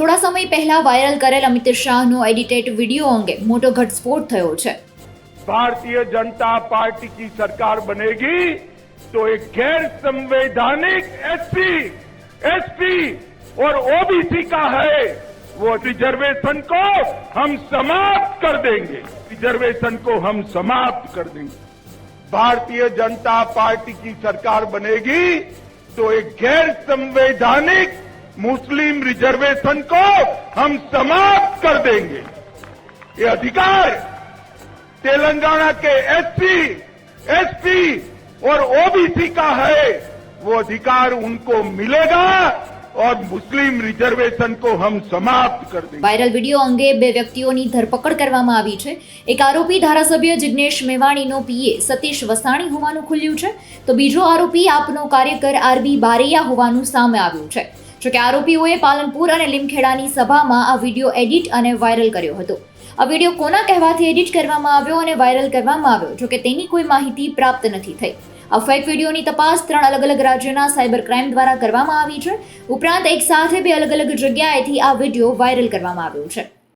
થોડા સમય પહેલા વાયરલ કરેલ અમિત શાહનો એડિટેડ વિડીયો અંગે મોટો ઘટસ્ફોટ થયો છે भारतीय जनता पार्टी की सरकार बनेगी तो एक गैर संवैधानिक एसपी एसपी और ओबीसी का है वो रिजर्वेशन को हम समाप्त कर देंगे रिजर्वेशन को हम समाप्त कर देंगे भारतीय जनता पार्टी की सरकार बनेगी तो एक गैर संवैधानिक मुस्लिम रिजर्वेशन को हम समाप्त कर देंगे ये अधिकार तेलंगाना के एसपी एसपी और ओबीसी का है वो अधिकार उनको मिलेगा और मुस्लिम रिजर्वेशन को हम समाप्त कर देंगे વાયરલ વિડીયો અંગે બે વ્યક્તિઓની ધરપકડ કરવામાં આવી છે એક આરોપી ધારાસભ્ય જિગ્નેશ મેવાણીનો પીએ સતીશ વસાણી હોવાનું ખુલ્યું છે તો બીજો આરોપી આપનો કાર્યકર આરબી બારૈયા હોવાનું સામે આવ્યું છે જોકે આરોપીઓએ પાલનપુર અને લીમખેડાની સભામાં આ વીડિયો એડિટ અને વાયરલ કર્યો હતો. આ વીડિયો કોના કહેવાથી એડિટ કરવામાં આવ્યો અને વાયરલ કરવામાં આવ્યો જોકે તેની કોઈ માહિતી પ્રાપ્ત નથી થઈ. આ ફેક વિડીયોની તપાસ ત્રણ અલગ અલગ રાજ્યના સાયબર ક્રાઇમ દ્વારા કરવામાં આવી છે. ઉપરાંત એક સાથે બે અલગ અલગ જગ્યાએથી આ વીડિયો વાયરલ કરવામાં આવ્યો છે.